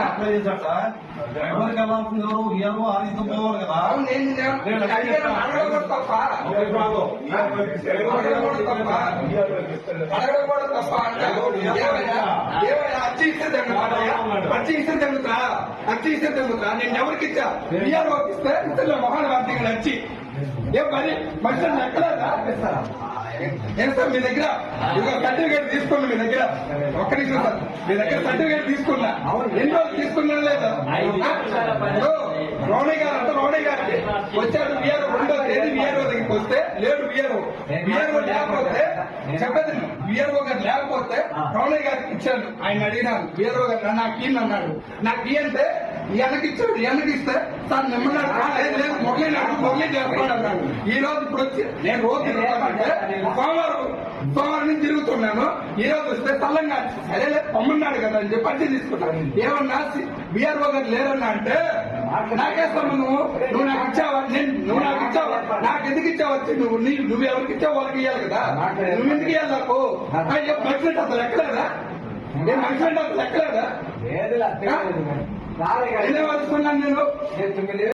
Apply ఎవరికి వెళ్ళాల్సింది ఎవరు పోవాలి కదా అచ్చి ఇస్తే అచ్చి ఇస్తే తెగుతా ఇస్తే నేను ఎవరికి ఇచ్చా బియ్యాలు పంపిస్తే ఇతరుల మొహాన్ని పంపించాను అచ్చి ఏం పని మనుషులు ఎక్కలేదా ఏం సార్ మీ దగ్గర? సర్టిఫికేట్ తీసుకున్నా మీ దగ్గర. ఒక్క నిమిషం సార్. మీ దగ్గర సర్టిఫికేట్ తీసుకున్నా. ఎన్ని రోజులు తీసుకున్నా లేదా? ఇదిగో, రోణి గారు అంత రోణి గారికి వచ్చాడు విఆర్ఓ రెండో తేదీ విఆర్ఓ దగ్గరికి వస్తే లేడు విఆర్ఓ. విఆర్ఓ చెప్పదు విఆర్ఓ గారు లేకపోతే రోణి గారికి ఇచ్చాను ఆయన అడిగినాను విఆర్ఓ గారు నాకు ఈ అన్నాడు. నాకు ఈ అంటే వెనక్కి ఇచ్చాడు. వెనక్కి ఇస్తే సార్ నిమ్మన్నాడు లేదు లేదు మొగలేనాడు మొగలే చేస్తాడు అన్నాడు ఈ రోజు ఇప్పుడు వచ్చి నేను రోజు సోమవారం తిరుగుతున్నాను ఈ రోజు వస్తే తల్లంగా అదే లేదు పొమ్మన్నాడు కదా అని చెప్పి అర్థం తీసుకున్నాను. ఏమన్నా విఆర్ఓ గారు లేరన్నా అంటే నాకేస్తాను నువ్వు నువ్వు నాకు ఇచ్చావా? నేను నువ్వు నాకు ఇచ్చావా? నాకు ఎందుకు ఇచ్చావచ్చు నువ్వు నీ నువ్వు ఎవరికి ఇచ్చావు వాళ్ళకి ఇవ్వాలి కదా. నువ్వు ఎందుకు ఇవ్వాలి నాకు? మనుషులంటే అసలు ఎక్కలేదా? నేను మనుషులంటే అసలు ఎక్కలేదా? నేను.